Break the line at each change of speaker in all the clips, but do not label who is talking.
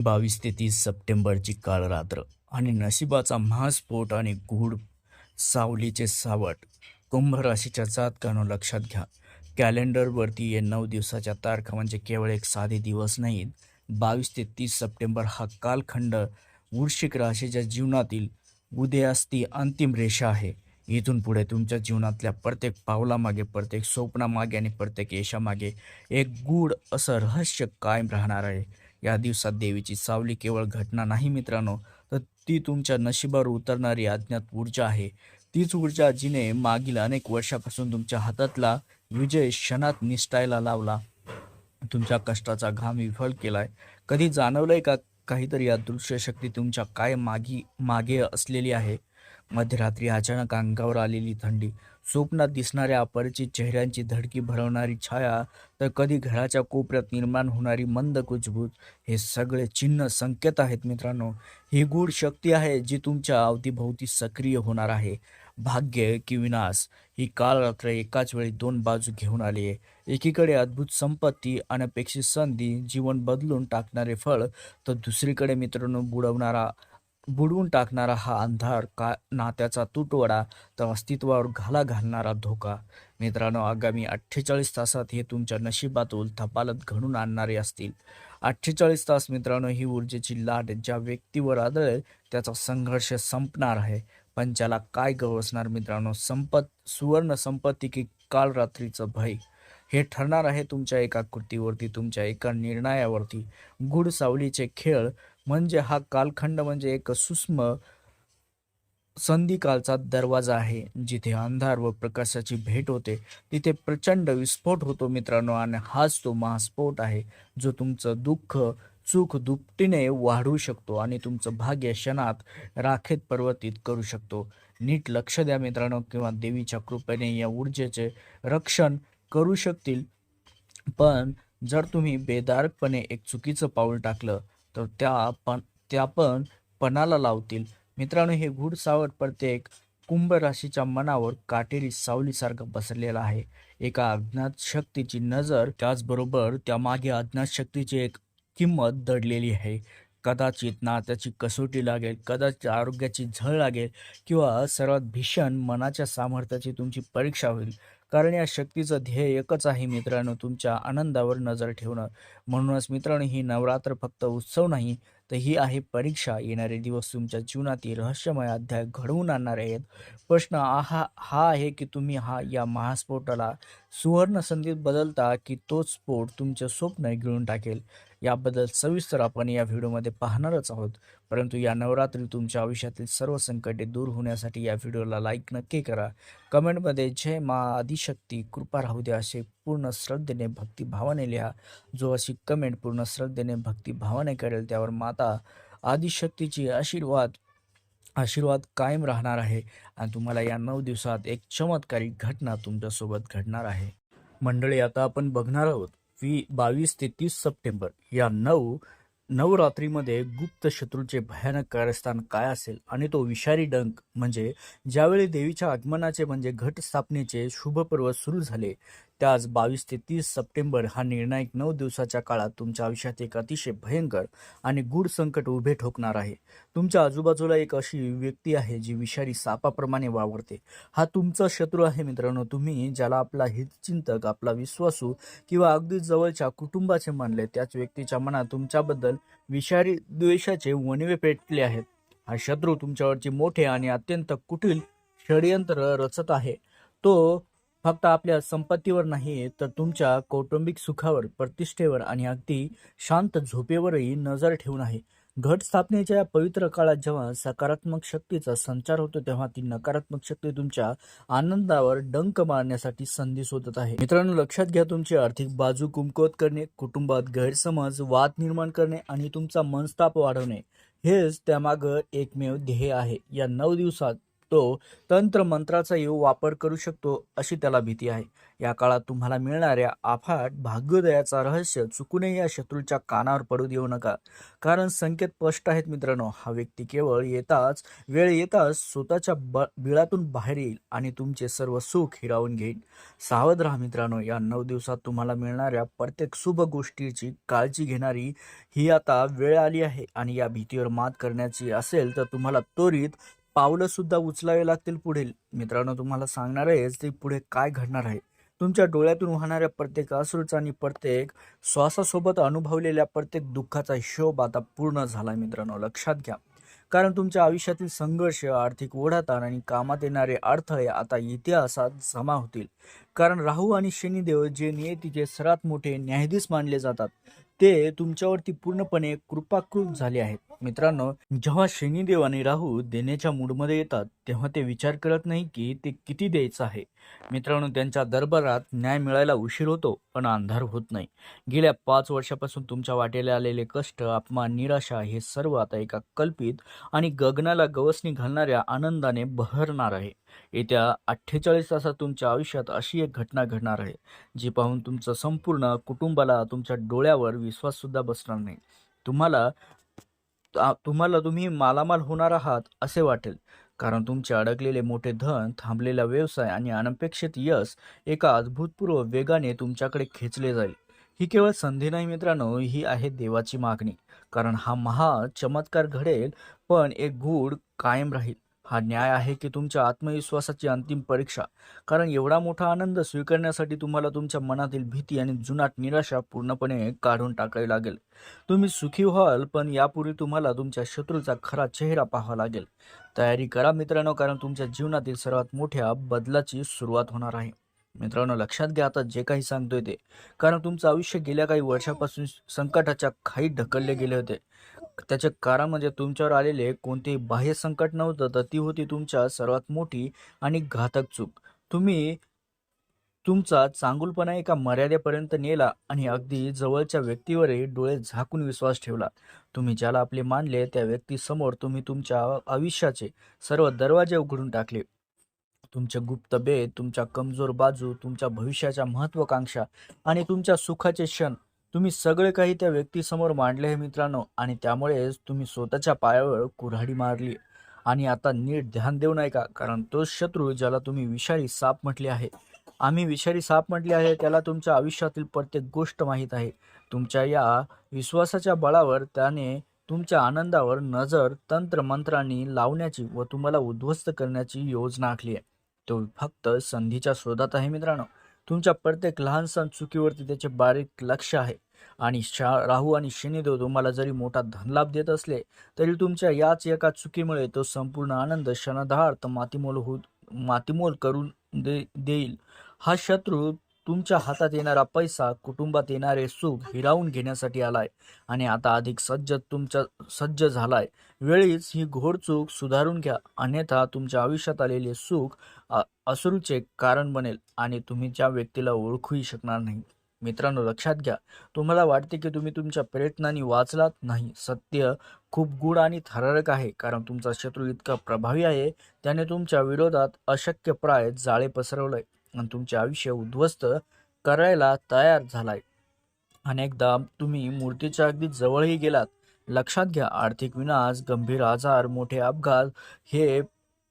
बावीस ते तीस सप्टेंबरची काळ रात्र आणि नशिबाचा महास्फोट आणि गूढ सावलीचे सावट. कुंभ राशीच्या जातकानं लक्षात घ्या. कॅलेंडरवरती ये नऊ दिवसाच्या तारखा म्हणजे केवळ एक साधे दिवस नाहीत. बावीस ते तीस सप्टेंबर हा कालखंड वृश्चिक राशीच्या जीवनातील उदयास्ती अंतिम रेषा आहे. इथून पुढे तुमच्या जीवनातल्या प्रत्येक पावलामागे प्रत्येक स्वप्नामागे आणि प्रत्येक यशामागे एक गूढ असं रहस्य कायम राहणार आहे. या दिवसात देवीची सावली केवळ घटना नाही मित्रांनो तर ती तुमच्या नशिबावर उतरणारी अज्ञात ऊर्जा आहे. तीच ऊर्जा जिने मागील अनेक वर्षापासून तुमच्या हातातला विजय क्षणात निष्ठायला लावला. तुमच्या कष्टाचा घाम विफल केलाय. कधी जाणवलंय का काहीतरी अदृश्य शक्ती तुमच्या काय मागी मागे असलेली आहे? मध्यरात्री अचानक अंगावर आलेली थंडी. स्वप्नात दिसणाऱ्या अपरिचित चेहऱ्यांची धडकी भरवणारी छाया तर कधी घराच्या कोपऱ्यात निर्माण होणारी मंद कुजबूज हे सगळे चिन्ह संकेत आहेत मित्रांनो. ही गूढ शक्ती आहे जी तुमच्या अवतीभोवती सक्रिय होणार आहे. भाग्य की विनाश ही कालरात्र एकाच वेळी दोन बाजू घेऊन आली आहे. एकीकडे अद्भुत संपत्ती अनपेक्षित संधी जीवन बदलून टाकणारे फळ तर दुसरीकडे मित्रांनो बुडवणारा बुडवून टाकणारा हा अंधार का नात्याचा तुटवडा तर अस्तित्वावर घाला घालणारा धोका. मित्रांनो आगामी अठ्ठेचाळीस तासात हे तुमच्या नशिबातून थपालत घडून आणणारे असतील. अठ्ठेचाळीस तास मित्रांनो ही ऊर्जेची लाट ज्या व्यक्तीवर आदळेल त्याचा संघर्ष संपणार आहे. पण ज्याला काय गवसणार मित्रांनो संपत सुवर्ण संपत्ती की काल रात्रीचं भय? हे ठरणार आहे तुमच्या एका कृतीवरती तुमच्या एका निर्णयावरती. गुढ सावलीचे खेळ म्हणजे हा कालखंड म्हणजे एक सूक्ष्म संधिकालचा दरवाजा आहे जिथे अंधार व प्रकाशाची भेट होते. तिथे प्रचंड विस्फोट होतो मित्रांनो आणि हाच तो महास्फोट आहे जो तुमचं दुःख चूक दुपटीने वाढवू शकतो आणि तुमचं भाग्य क्षणात राखेत परिवर्तित करू शकतो. नीट लक्ष द्या मित्रांनो किंवा देवीच्या कृपेने या ऊर्जेचे रक्षण करू शकतील. पण जर तुम्ही बेदारकपणे एक चुकीचं पाऊल टाकलं तर त्या पण त्या पण पणाला लावतील. मित्रांनो हे घुडसावट प्रत्येक कुंभ राशीच्या मनावर काटेरी सावलीसारखं बसरलेलं आहे. एका अज्ञात शक्तीची नजर त्याचबरोबर त्यामागे अज्ञात शक्तीची एक किंमत दडलेली आहे. कदाचित नात्याची कसोटी लागेल कदाचित आरोग्याची झळ लागेल किंवा सर्वात भीषण मनाच्या सामर्थ्याची तुमची परीक्षा होईल. कारण या शक्तीचं ध्येय एकच आहे मित्रांनो तुमच्या आनंदावर नजर ठेवणं. म्हणूनच मित्रांनो ही नवरात्र फक्त उत्सव नाही तर ही आहे परीक्षा. येणारे दिवस तुमच्या जीवनातील रहस्यमय अध्याय घडवून आणणारे आहेत. प्रश्न हा हा आहे की तुम्ही हा या महास्फोटाला सुवर्ण संधीत बदलता की तोच स्फोट तुमचे स्वप्न गिळून टाकेल. याबद्दल सविस्तर आपण या व्हिडिओमध्ये पाहणारच आहोत. परंतु या नवरात्री तुमच्या आयुष्यातील सर्व संकटे दूर होण्यासाठी या व्हिडिओला लाईक नक्की करा. कमेंटमध्ये जय मा आदिशक्ती कृपा राहू द्या असे पूर्ण श्रद्धेने भक्तिभावाने लिहा. जो अशी कमेंट पूर्ण श्रद्धेने भक्तिभावाने करेल त्यावर माता आदिशक्तीची आशीर्वाद आशीर्वाद कायम राहणार आहे आणि तुम्हाला या नऊ दिवसात एक चमत्कारी घटना तुमच्यासोबत घडणार आहे. मंडळी आता आपण बघणार आहोत वी बावीस ते तीस सप्टेंबर या नऊ नवरात्रीमध्ये गुप्त शत्रूचे भयानक कारस्थान काय असेल आणि तो विषारी डंक म्हणजे ज्यावेळी देवीच्या आगमनाचे म्हणजे घटस्थापनेचे शुभपर्व सुरू झाले त्याच बावीस ते तीस सप्टेंबर हा निर्णायक नऊ दिवसाच्या काळात तुमच्या आयुष्यात एक अतिशय भयंकर आणि गूढ संकट उभे ठोकणार आहे. तुमच्या आजूबाजूला एक अशी व्यक्ती आहे जी विषारी सापाप्रमाणे वावरते. हा तुमचा शत्रू आहे मित्रांनो. तुम्ही ज्याला आपला हितचिंतक आपला विश्वासू किंवा अगदी जवळच्या कुटुंबाचे मानले त्याच व्यक्तीच्या मनात तुमच्याबद्दल विषारी द्वेषाचे वणवे पेटले आहेत. हा शत्रू तुमच्यावरचे मोठे आणि अत्यंत कुटील षडयंत्र रचत आहे. तो फक्त आपल्या संपत्तीवर नाही तर तुमच्या कौटुंबिक सुखावर प्रतिष्ठेवर आणि अगदी शांत झोपेवरही नजर ठेवून आहे. घट स्थापनेच्या या पवित्र काळात जेव्हा सकारात्मक शक्तीचा संचार होतो तेव्हा ती नकारात्मक शक्ती तुमच्या आनंदावर डंक मारण्यासाठी संधी शोधत आहे. मित्रांनो लक्षात घ्या तुमची आर्थिक बाजू कुमकुवत करणे कुटुंबात गैरसमज वाद निर्माण करणे आणि तुमचा मनस्ताप वाढवणे. हेच त्यामागं एकमेव ध्येय आहे. या नऊ दिवसात तो येऊ वापर करू शकतो अशी त्याला भीती आहे. या काळात तुम्हाला मिळणाऱ्या अफाट भाग्योदयाचा रहस्य चुकूनही या शत्रूच्या कानावर पडू देऊ नका. कारण संकेत स्पष्ट आहेत मित्रांनो हा व्यक्ती केवळ येताच वेळ येताच स्वतःच्या ब बिळातून बाहेर येईल आणि तुमचे सर्व सुख हिरावून घेईल. सावध राहा मित्रांनो या नऊ दिवसात तुम्हाला मिळणाऱ्या प्रत्येक शुभ गोष्टीची काळजी घेणारी ही आता वेळ आली आहे आणि या भीतीवर मात करण्याची असेल तर तुम्हाला त्वरित पावलं सुद्धा उचलावे लागतील पुढील. मित्रांनो तुम्हाला सांगणार आहेच ते पुढे काय घडणार आहे. तुमच्या डोळ्यातून वाहणाऱ्या प्रत्येक अश्रूचा आणि प्रत्येक श्वासासोबत अनुभवलेल्या प्रत्येक दुःखाचा हिशोब आता पूर्ण झाला मित्रांनो लक्षात घ्या. कारण तुमच्या आयुष्यातील संघर्ष आर्थिक ओढाताण आणि कामात येणारे अडथळे आता इतिहासात जमा होतील. कारण राहू आणि शनिदेव जे नियतीचे सर्वात मोठे न्यायाधीश मानले जातात ते तुमच्यावरती पूर्णपणे कृपाकृत झाले आहेत. मित्रांनो जेव्हा शनिदेव आणि राहू देण्याच्या मूडमध्ये येतात तेव्हा ते विचार करत नाही की ते किती द्यायचं आहे. मित्रांनो त्यांच्या दरबारात न्याय मिळायला उशीर होतो पण अंधार होत नाही. गेल्या पाच वर्षापासून तुमच्या वाटेला आलेले कष्ट अपमान निराशा हे सर्व आता एका कल्पित आणि गगनाला गवसणी घालणाऱ्या आनंदाने बहरणार आहे. येत्या अठ्ठेचाळीस तासात तुमच्या आयुष्यात अशी एक घटना घडणार आहे जी पाहून तुमचं संपूर्ण कुटुंबाला तुमच्या डोळ्यावर विश्वास सुद्धा बसणार नाही. तुम्हाला तुम्हाला तुम्ही मालामाल होणार आहात असे वाटेल. कारण तुमचे अडकलेले मोठे धन थांबलेला व्यवसाय आणि अनपेक्षित यश एका अभूतपूर्व वेगाने तुमच्याकडे खेचले जाईल. ही केवळ संधी नाही मित्रांनो ही आहे देवाची मागणी. कारण हा महा चमत्कार घडेल पण एक गूढ कायम राहील. हा न्याय आहे की तुमच्या आत्मविश्वासाची अंतिम परीक्षा. कारण एवढा मोठा आनंद स्वीकारण्यासाठी तुम्हाला तुमच्या मनातील भीती आणि जुनाट निराशा पूर्णपणे काढून टाकावी लागेल. तुम्ही सुखी व्हाल पण यापूर्वी तुम्हाला तुमच्या शत्रूचा खरा चेहरा पाहावा लागेल. तयारी करा मित्रांनो कारण तुमच्या जीवनातील सर्वात मोठ्या बदलाची सुरुवात होणार आहे. मित्रांनो लक्षात घ्या आता जे काही सांगतोय ते. कारण तुमचं आयुष्य गेल्या काही वर्षापासून संकटाच्या खाई ढकलले गेले होते. त्याचे कारण म्हणजे तुमच्यावर आलेले कोणतेही बाह्य संकट नव्हतं तर ती होती तुमच्या सर्वात मोठी आणि घातक चूक. तुम्ही तुमचा चांगुलपणा एका मर्यादेपर्यंत नेला आणि अगदी जवळच्या व्यक्तीवरही डोळे झाकून विश्वास ठेवला. तुम्ही ज्याला आपले मानले त्या व्यक्तीसमोर तुम्ही तुमच्या आयुष्याचे सर्व दरवाजे उघडून टाकले. तुमचे गुप्त तुमच्या कमजोर बाजू तुमच्या भविष्याच्या महत्वाकांक्षा आणि तुमच्या सुखाचे क्षण तुम्ही सगळे काही त्या व्यक्तीसमोर मांडले आहे मित्रांनो. आणि त्यामुळेच तुम्ही स्वतःच्या पायावर कुऱ्हाडी मारली. आणि आता नीट ध्यान देऊ नये का कारण तो शत्रू ज्याला तुम्ही विषारी साप म्हटले आहे. आम्ही विषारी साप म्हटले आहे त्याला तुमच्या आयुष्यातील प्रत्येक गोष्ट माहीत आहे. तुमच्या या विश्वासाच्या बळावर त्याने तुमच्या आनंदावर नजर तंत्र मंत्रांनी लावण्याची व तुम्हाला उद्ध्वस्त करण्याची योजना आखली आहे. तो फक्त संधीच्या शोधात आहे मित्रांनो. तुमच्या प्रत्येक लहान सण चुकीवरती त्याचे बारीक लक्ष आहे. आणि शा राहू आणि शनिदेव तुम्हाला जरी मोठा धनलाभ देत असले तरी तुमच्या याच एका चुकीमुळे तो संपूर्ण आनंद क्षणधार्थ मातीमोल हो मातीमोल करून दे देईल. हा शत्रू तुमच्या हातात येणारा पैसा कुटुंबात येणारे सुख हिरावून घेण्यासाठी आलाय. आणि आता अधिक सज्ज तुमच्या सज्ज झालाय. वेळीच ही घोड चूक सुधारून घ्या. अन्यथा तुमच्या आयुष्यात आलेले सुख अ- कारण बनेल आणि तुम्ही ज्या व्यक्तीला ओळखूही शकणार नाही. मित्रांनो लक्षात घ्या. तुम्हाला वाटते की तुम्ही तुमच्या प्रयत्नांनी वाचलात? नाही. सत्य खूप गूढ आणि थरारक आहे. कारण तुमचा शत्रू इतका प्रभावी आहे त्याने तुमच्या विरोधात अशक्यप्राय जाळे पसरवलंय. आणि तुमचे आयुष्य उद्ध्वस्त करायला तयार झालाय. अनेकदा तुम्ही मूर्तीच्या अगदी जवळही गेलात लक्षात घ्या आर्थिक विनाश गंभीर आजार मोठे अपघात हे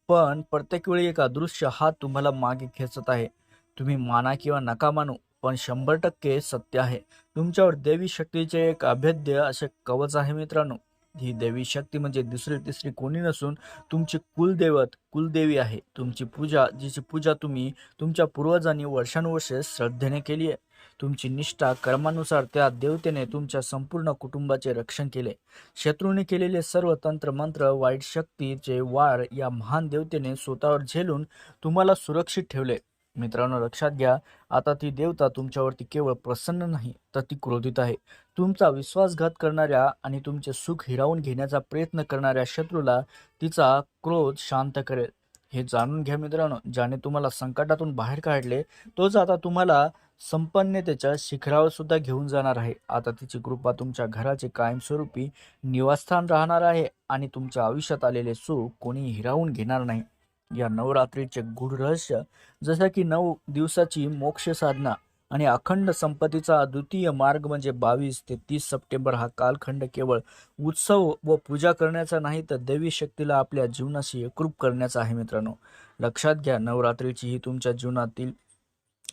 पण प्रत्येक वेळी एक अदृश्य हात तुम्हाला मागे खेचत आहे. तुम्ही माना किंवा नका मानू पण शंभर टक्के सत्य आहे. तुमच्यावर देवी शक्तीचे एक अभेद्य असे कवच आहे मित्रांनो. ही देवी शक्ती म्हणजे दुसरी तिसरी कोणी नसून तुमची कुलदैवत कुलदेवी आहे. तुमची पूजा जिची पूजा तुम्ही तुमच्या पूर्वजांनी वर्षानुवर्षे श्रद्धेने केली आहे. तुमची निष्ठा कर्मानुसार त्या देवतेने तुमच्या संपूर्ण कुटुंबाचे रक्षण केले. शत्रूने केलेले सर्व तंत्र मंत्र वाईट शक्तीचे वार या महान देवतेने स्वतःवर झेलून तुम्हाला सुरक्षित ठेवले. मित्रांनो लक्षात घ्या आता ती देवता तुमच्यावरती केवळ प्रसन्न नाही तर ती क्रोधित आहे. तुमचा विश्वासघात करणाऱ्या आणि तुमचे सुख हिरावून घेण्याचा प्रयत्न करणाऱ्या शत्रूला तिचा क्रोध शांत करेल. हे जाणून घ्या मित्रांनो ज्याने तुम्हाला संकटातून बाहेर काढले तोच आता तुम्हाला संपन्नतेच्या शिखरावर सुद्धा घेऊन जाणार आहे. आता तिची कृपा तुमच्या घराचे कायमस्वरूपी निवासस्थान राहणार आहे आणि तुमच्या आयुष्यात आलेले सुख कोणी हिरावून घेणार नाही. या नवरात्रीचे गूढ रहस्य जसं की नऊ दिवसाची मोक्ष साधना आणि अखंड संपत्तीचा अद्वितीय मार्ग म्हणजे बावीस ते तीस सप्टेंबर हा कालखंड केवळ उत्सव व पूजा करण्याचा नाही तर दैवी शक्तीला आपल्या जीवनाशी एकरूप करण्याचा आहे मित्रांनो. लक्षात घ्या नवरात्रीची ही तुमच्या जीवनातील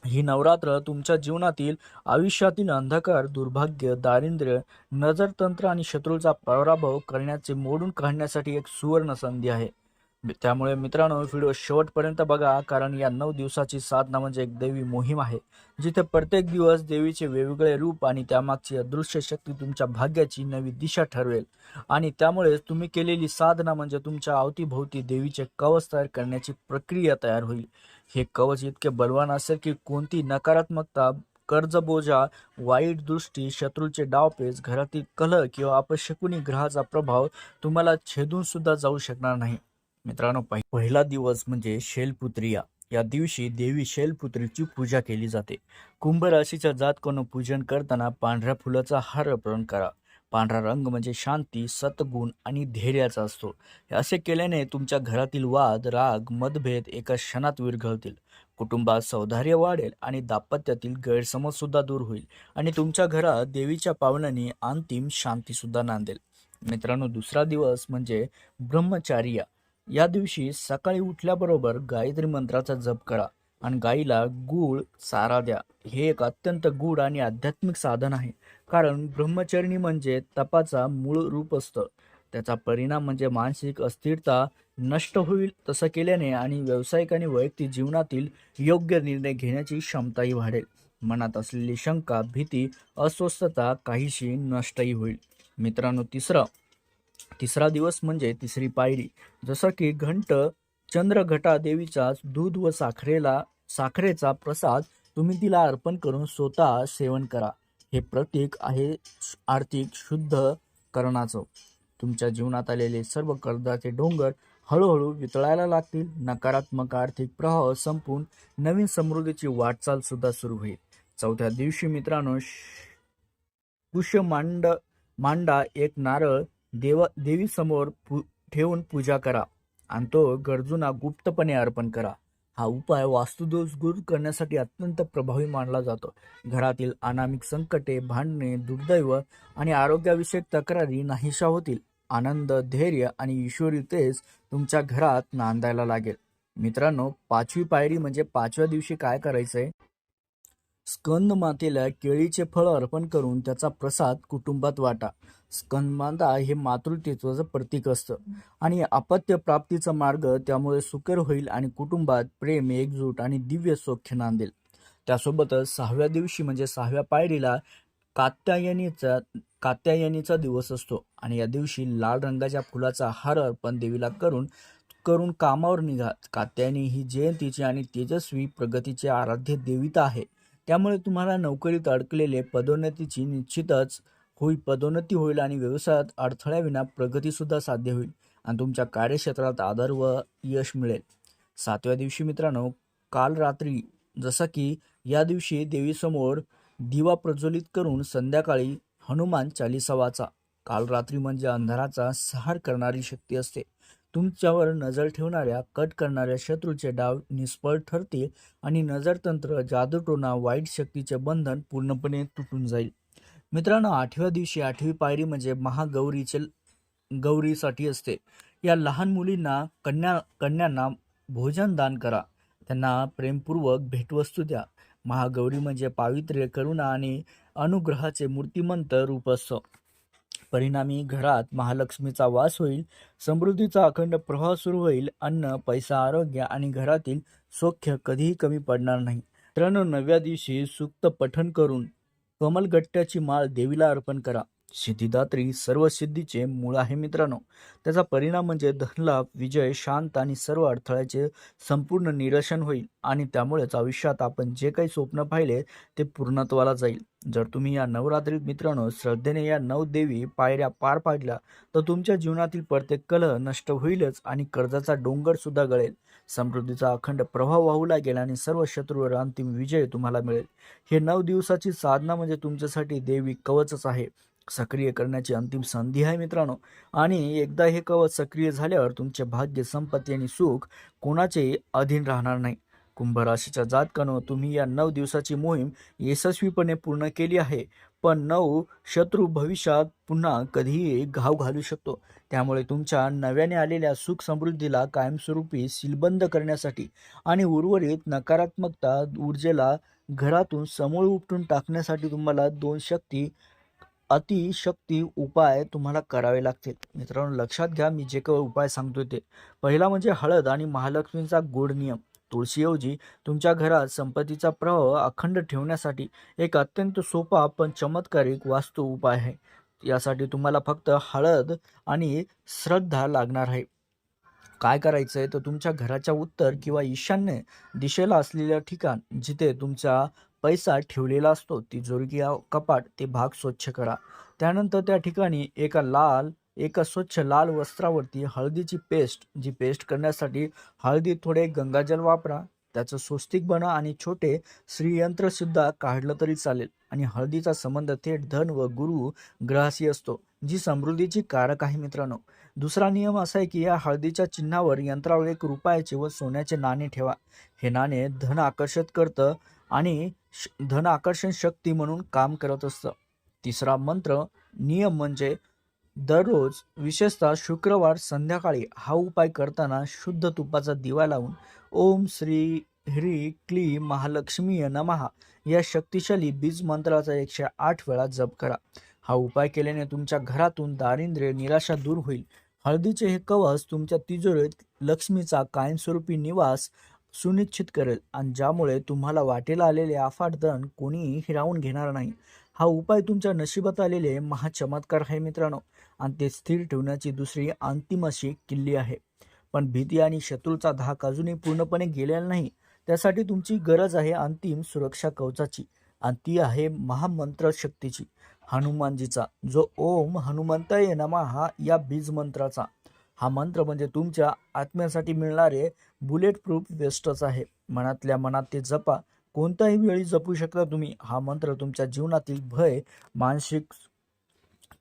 ही नवरात्र तुमच्या जीवनातील आयुष्यातील अंधकार दुर्भाग्य दारिद्र्य नजरतंत्र आणि शत्रूचा पराभव करण्याचे मोडून काढण्यासाठी एक सुवर्ण संधी आहे. त्यामुळे मित्रांनो व्हिडिओ शेवटपर्यंत बघा कारण या नऊ दिवसाची साधना म्हणजे एक देवी मोहीम आहे जिथे प्रत्येक दिवस देवीचे वेगवेगळे रूप आणि त्यामागची अदृश्य शक्ती तुमच्या भाग्याची नवी दिशा ठरवेल. आणि त्यामुळे तुम्ही केलेली साधना म्हणजे तुमच्या अवतीभोवती देवीचे कवच तयार करण्याची प्रक्रिया तयार होईल. हे कवच इतके बलवान असेल की कोणती नकारात्मकता कर्जबोजा वाईट दृष्टी शत्रूचे डावपेच घरातील कलह किंवा अपशकुनी ग्रहाचा प्रभाव तुम्हाला छेदून सुद्धा जाऊ शकणार नाही. मित्रांनो पहिला दिवस म्हणजे शैलपुत्रिया. या दिवशी देवी शैलपुत्रीची पूजा केली जाते. कुंभ राशीच्या जातकोनं पूजन करताना पांढऱ्या फुलाचा हार अर्पण करा. पांढरा रंग म्हणजे शांती सतगुण आणि धैर्याचा असतो. असे केल्याने तुमच्या घरातील वाद राग मतभेद एका क्षणात विरघळतील. कुटुंबात सौधार्य वाढेल आणि दाम्पत्यातील गैरसमज सुद्धा दूर होईल आणि तुमच्या घरात देवीच्या पावनाने अंतिम शांती सुद्धा नांदेल. मित्रांनो दुसरा दिवस म्हणजे ब्रह्मचार्या. या दिवशी सकाळी उठल्याबरोबर गायत्री मंत्राचा जप करा आणि गाईला गूळ चारा द्या. हे एक अत्यंत गूढ आणि आध्यात्मिक साधन आहे. कारण ब्रह्मचरणी म्हणजे तपाचा मूळ रूप असतं. त्याचा परिणाम म्हणजे मानसिक अस्थिरता नष्ट होईल तसं केल्याने आणि व्यावसायिक आणि वैयक्तिक जीवनातील योग्य निर्णय घेण्याची क्षमताही वाढेल. मनात असलेली शंका भीती अस्वस्थता काहीशी नष्टही होईल. मित्रांनो तिसरं तिसरा दिवस म्हणजे तिसरी पायरी. जसं की घंट चंद्रघटा देवीचा दूध व साखरेला साखरेचा प्रसाद तुम्ही तिला अर्पण करून स्वतः सेवन करा. हे प्रतीक आहे आर्थिक शुद्ध करणाचं. तुमच्या जीवनात आलेले सर्व कर्जाचे डोंगर हळूहळू वितळायला लागतील. नकारात्मक आर्थिक प्रवाह संपून नवीन समृद्धीची वाटचाल सुद्धा सुरू होईल. चौथ्या दिवशी मित्रांनो कुश मांड मांडा एक नारळ देव देवीसमोर पू ठेवून पूजा करा. आणि तो गरजूंना गुप्तपणे अर्पण करा. हा उपाय वास्तुदोष दूर करण्यासाठी अत्यंत प्रभावी मानला जातो. घरातील अनामिक संकटे भांडणे दुर्दैव आणि आरोग्याविषयक तक्रारी नाहीशा होतील. आनंद धैर्य आणि ईश्वरी तुमच्या घरात नांदायला लागेल. मित्रांनो पाचवी पायरी म्हणजे पाचव्या दिवशी काय करायचंय? स्कंद मातेला केळीचे फळ अर्पण करून त्याचा प्रसाद कुटुंबात वाटा. स्कंदमाता हे मातृत्वाचं प्रतीक असतं आणि अपत्य प्राप्तीचा मार्ग त्यामुळे सुकर होईल आणि कुटुंबात प्रेम एकजूट आणि दिव्य सौख्य नांदेल. त्यासोबतच सहाव्या दिवशी म्हणजे सहाव्या पायरीला कात्यायनीचा कात्यायनीचा दिवस असतो आणि या दिवशी लाल रंगाच्या फुलाचा हार अर्पण देवीला करून करून कामावर निघा. कात्यायनी ही जयंतीची आणि तेजस्वी प्रगतीची आराध्य देविता आहे. त्यामुळे तुम्हाला नोकरीत अडकलेले पदोन्नतीची निश्चितच होईल पदोन्नती होईल आणि व्यवसायात अडथळ्याविना प्रगतीसुद्धा साध्य होईल आणि तुमच्या कार्यक्षेत्रात आदर व यश मिळेल. सातव्या दिवशी मित्रांनो काल रात्री जसं की या दिवशी देवीसमोर दिवा प्रज्वलित करून संध्याकाळी हनुमान चालिसा वाचा काल रात्री म्हणजे अंधाराचा सहार करणारी शक्ती असते. तुमच्यावर नजर ठेवणाऱ्या कट करणाऱ्या शत्रूचे डाव निष्फळ ठरतील आणि नजरतंत्र जादूटोना वाईट शक्तीचे बंधन पूर्णपणे तुटून जाईल. मित्रांनो आठव्या दिवशी आठवी पायरी म्हणजे महागौरीचे गौरीसाठी असते. या लहान मुलींना कन्या कन्यांना भोजन दान करा. त्यांना प्रेमपूर्वक भेटवस्तू द्या. महागौरी म्हणजे पावित्र्य करुणा आणि अनुग्रहाचे मूर्तिमंत रूप असतं. परिणामी घरात महालक्ष्मीचा वास होईल समृद्धीचा अखंड प्रवाह सुरू होईल अन्न पैसा आरोग्य आणि घरातील सौख्य कधीही कमी पडणार नाही. मित्रांनो नवव्या दिवशी सुक्त पठण करून कमलगट्ट्याची माळ देवीला अर्पण करा. सिद्धिदात्री सर्व सिद्धीचे मूळ आहे मित्रांनो. त्याचा परिणाम म्हणजे धनलाभ विजय शांत आणि सर्व अडथळ्याचे संपूर्ण निरसन होईल आणि त्यामुळेच आयुष्यात आपण जे काही स्वप्न पाहिले ते पूर्णत्वाला जाईल. जर तुम्ही या नवरात्रीत मित्रांनो श्रद्धेने या नऊ देवी पायऱ्या पार पाडल्या तर तुमच्या जीवनातील प्रत्येक कलह नष्ट होईलच आणि कर्जाचा डोंगर सुद्धा गळेल. समृद्धीचा अखंड प्रभाव वाहू लागेल आणि सर्व शत्रूवर अंतिम विजय तुम्हाला मिळेल. हे नऊ दिवसाची साधना म्हणजे तुमच्यासाठी देवी कवचच आहे. सक्रिय करण्याची अंतिम संधी आहे मित्रांनो. आणि एकदा हे कवच सक्रिय झाल्यावर तुमचे भाग्य संपत्ती आणि सुख कोणाचेही अधीन राहणार नाही. कुंभ राशीच्या जातकानं तुम्ही या नऊ दिवसाची मोहीम यशस्वीपणे पूर्ण केली आहे. पण नऊ शत्रू भविष्यात पुन्हा कधीही घाव घालू शकतो. त्यामुळे तुमच्या नव्याने आलेल्या सुख समृद्धीला कायमस्वरूपी सीलबंद करण्यासाठी आणि उर्वरित नकारात्मकता ऊर्जेला घरातून समूळ उपटून टाकण्यासाठी तुम्हाला दोन शक्ती अतिशक्ती उपाय तुम्हाला करावे लागतील. मित्रांनो लक्षात घ्या मी जे काही उपाय सांगतोय ते. पहिला म्हणजे हळद आणि महालक्ष्मीचा गोड नियम. तुळशीऐवजी तुमच्या घरात संपत्तीचा प्रवाह अखंड ठेवण्यासाठी एक अत्यंत सोपा पण चमत्कारिक वास्तू उपाय आहे. यासाठी तुम्हाला फक्त हळद आणि श्रद्धा लागणार आहे. काय करायचं आहे तर तुमच्या घराच्या उत्तर किंवा ईशान्य दिशेला असलेलं ठिकाण जिथे तुमचा पैसा ठेवलेला असतो तिजोरी किंवा कपाट ते भाग स्वच्छ करा. त्यानंतर त्या ठिकाणी एका लाल एका स्वच्छ लाल वस्त्रावरती हळदीची पेस्ट जी पेस्ट करण्यासाठी हळदी थोडे गंगाजल वापरा त्याचं स्वस्तिक बना आणि छोटे श्रीयंत्रसुद्धा काढलं तरी चालेल. आणि हळदीचा संबंध थेट धन व गुरु ग्रहाशी असतो जी समृद्धीची कारक आहे मित्रांनो. दुसरा नियम असा आहे की या हळदीच्या चिन्हावर यंत्रावर एक रुपयाचे व सोन्याचे नाणे ठेवा. हे नाणे धन आकर्षित करतं आणि श- धन आकर्षण शक्ती म्हणून काम करत असतं. तिसरा मंत्र नियम म्हणजे दररोज विशेषतः शुक्रवार संध्याकाळी हा उपाय करताना शुद्ध तुपाचा दिवा लावून ओम श्री ह्री क्ली महालक्ष्मी नमहा या शक्तिशाली बीज मंत्राचा एकशे आठ वेळा जप करा. हा उपाय केल्याने तुमच्या घरातून दारिद्र्य निराशा दूर होईल. हळदीचे हे कवच तुमच्या तिजोरीत लक्ष्मीचा कायमस्वरूपी निवास सुनिश्चित करेल आणि ज्यामुळे तुम्हाला वाटेला आलेले अफाट धन कोणीही हिरावून घेणार नाही. हा उपाय तुमच्या नशिबात आलेले महाचमत्कार आहे मित्रांनो आणि ते स्थिर ठेवण्याची दुसरी अंतिम अशी किल्ली आहे. पण भीती आणि शत्रूचा धाक अजूनही पूर्णपणे गेलेला नाही. त्यासाठी तुमची गरज आहे अंतिम सुरक्षा कवचाची आणि ती आहे महामंत्र शक्तीची हनुमानजीचा जो ओम हनुमंतये नमः या बीज मंत्राचा हा मंत्र म्हणजे तुमच्या आत्म्यासाठी मिळणारे बुलेट प्रूफ वेस्टच आहे. मनातल्या मनात ते जपा. कोणत्याही वेळी जपू शकता तुम्ही. हा मंत्र तुमच्या जीवनातील भय मानसिक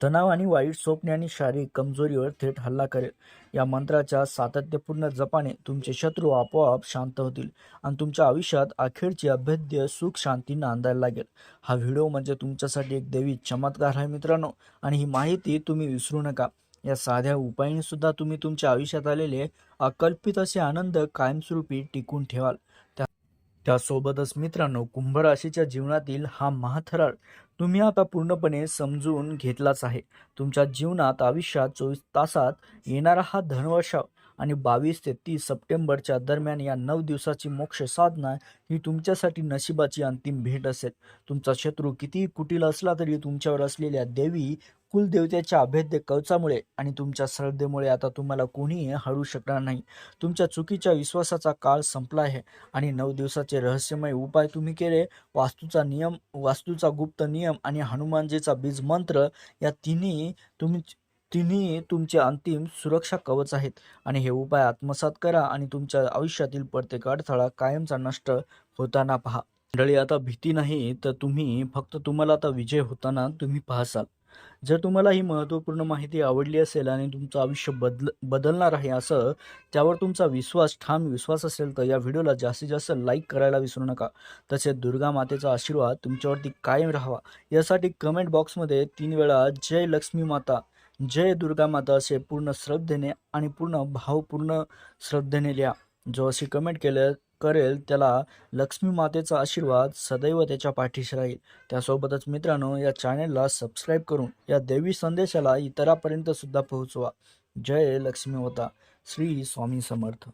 तणाव आणि वाईट स्वप्ने आणि शारीरिक कमजोरीवर थेट हल्ला करेल. या मंत्राच्या सातत्यपूर्ण जपाने तुमचे शत्रू आपोआप शांत होतील आणि तुमच्या आयुष्यात अखेरची अभेद्य सुख शांती नांदायला लागेल. हा व्हिडिओ म्हणजे तुमच्यासाठी एक देवी चमत्कार आहे मित्रांनो आणि ही माहिती तुम्ही विसरू नका. या साध्या उपायाने सुद्धा तुम्ही तुमच्या आयुष्यात आलेले अकल्पित असे आनंद कायमस्वरूपी टिकून ठेवाल. त्या त्यासोबतच मित्रांनो कुंभ राशीच्या जीवनातील हा महाथरार तुम्ही आता पूर्णपणे समजून घेतलाच आहे. तुमच्या जीवनात आयुष्यात चोवीस तासात येणारा हा धनवर्षाव आणि बावीस ते तीस सप्टेंबरच्या दरम्यान या नऊ दिवसाची मोक्ष साधना ही तुमच्यासाठी नशिबाची अंतिम भेट असेल. तुमचा शत्रू कितीही कुटील असला तरी तुमच्यावर असलेल्या देवी कुलदेवतेच्या अभेद्य कवचामुळे आणि तुमच्या श्रद्धेमुळे आता तुम्हाला कोणीही हरवू शकणार नाही. तुमच्या चुकीच्या विश्वासाचा काळ संपला आहे आणि नऊ दिवसाचे रहस्यमय उपाय तुम्ही केले. वास्तूचा नियम वास्तूचा गुप्त नियम आणि हनुमानजीचा बीज मंत्र या तिन्ही तुम्ही तिन्ही तुमचे अंतिम सुरक्षा कवच आहेत. आणि हे उपाय आत्मसात करा आणि तुमच्या आयुष्यातील प्रत्येक अडथळा कायमचा नष्ट होताना पहा. मंडळी आता भीती नाही तर तुम्ही फक्त तुम्हाला आता विजय होताना तुम्ही पाहसाल. जर तुम्हाला ही महत्त्वपूर्ण माहिती आवडली असेल आणि तुमचं आयुष्य बदल बदलणार आहे असं त्यावर तुमचा विश्वास ठाम विश्वास असेल तर या व्हिडिओला जास्तीत जास्त लाईक करायला विसरू नका. तसेच दुर्गा मातेचा आशीर्वाद तुमच्यावरती कायम राहावा. यासाठी कमेंट बॉक्समध्ये तीन वेळा जय लक्ष्मी माता जय दुर्गा माता असे पूर्ण श्रद्धेने आणि पूर्ण भावपूर्ण श्रद्धेने लिहा. जो अशी कमेंट केलं करेल त्याला लक्ष्मी मातेचा आशीर्वाद सदैव त्याच्या पाठीशी राहील. त्यासोबतच मित्रांनो या चॅनेलला सबस्क्राईब करून या देवी संदेशाला इतरापर्यंत सुद्धा पोहोचवा. जय लक्ष्मी होता श्री स्वामी समर्थ.